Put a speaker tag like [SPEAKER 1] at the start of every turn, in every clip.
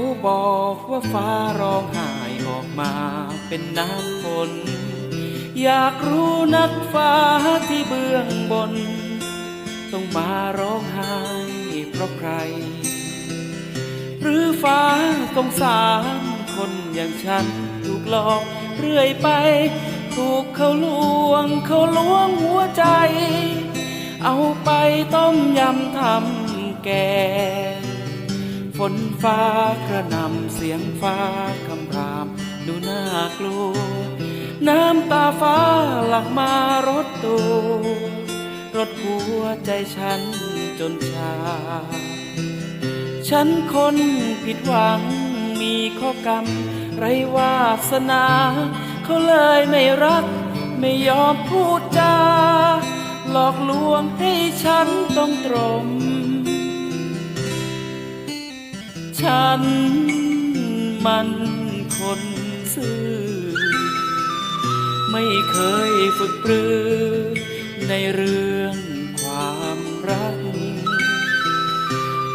[SPEAKER 1] เขาบอกว่าฟ้าร้องไห้ออกมาเป็นน้ำฝน อยากรู้นักฟ้าที่เบื้องบน ต้องมาร้องไห้เพราะใคร หรือฟ้าสงสารคนอย่างฉันถูกหลอกเรื่อยไป ถูกเขาลวงเขาล้วงหัวใจ เอาไปต้มยำทำแกง ฝนฟ้ากระนำเสียงฟ้าคำราม ดูน่ากลัว น้ำตาฟ้าหลักมารถตัวรถหัวใจฉันจนชา ฉันคนผิดหวังมีข้อกรรม ไรวาสนา เขาเลยไม่รัก ไม่ยอมพูดจา หลอกลวงให้ฉันต้องตรม ฉันมันคนซื่อ ไม่เคยฝึกปรือ ในเรื่องความรัก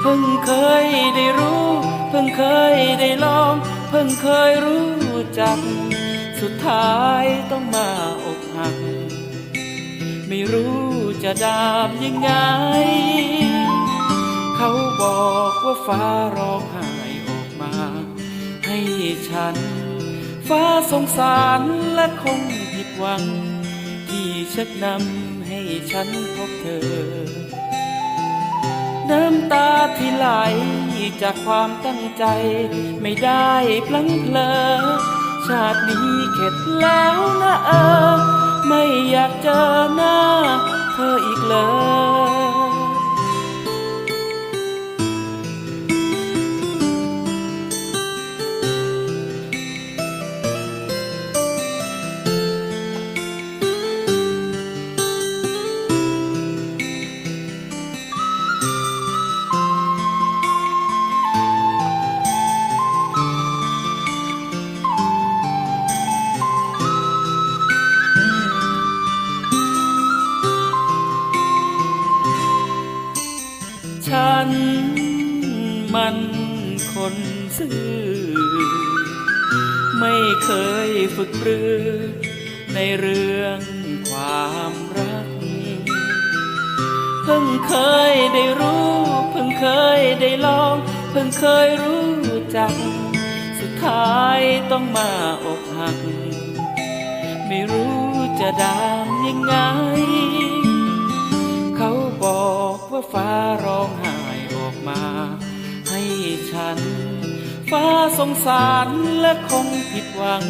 [SPEAKER 1] เพิ่งเคยได้รู้ เพิ่งเคยได้ลอง เพิ่งเคยรู้จัก สุดท้ายต้องมาอกหัก ไม่รู้จะดามยังไง เขาบอกว่าฟ้าร้องไห้ออกมา ให้ฉัน ฟ้าสงสารและคงผิดหวัง ที่ชักนำให้ฉันพบเธอ น้ำตาที่ไหลจากความตั้งใจไม่ได้พลั้งเพลอชาตินี้เข็ดแล้วนะเออ ไม่อยากเจอหน้า ฉันมันคนซื่อ ไม่เคยฝึกปรือ ในเรื่องความรัก เพิ่งเคยได้รู้ เพิ่งเคยได้ลอง เพิ่งเคยรู้จัก สุดท้ายต้องมาอกหัก ไม่รู้จะดามยังไง ว่าฟ้าร้องไห้ออกมา ให้ฉัน ฟ้าสงสารและคงผิดหวัง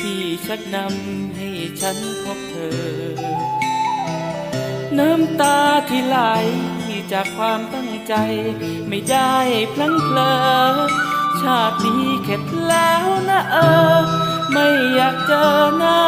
[SPEAKER 1] ที่ชักนำให้ฉันพบเธอ น้ำตาที่ไหลจากความตั้งใจ ไม่ได้พลั้งเพลอ ชาตินี้เข็ดแล้วนะเออ ไม่อยากเจอหน้า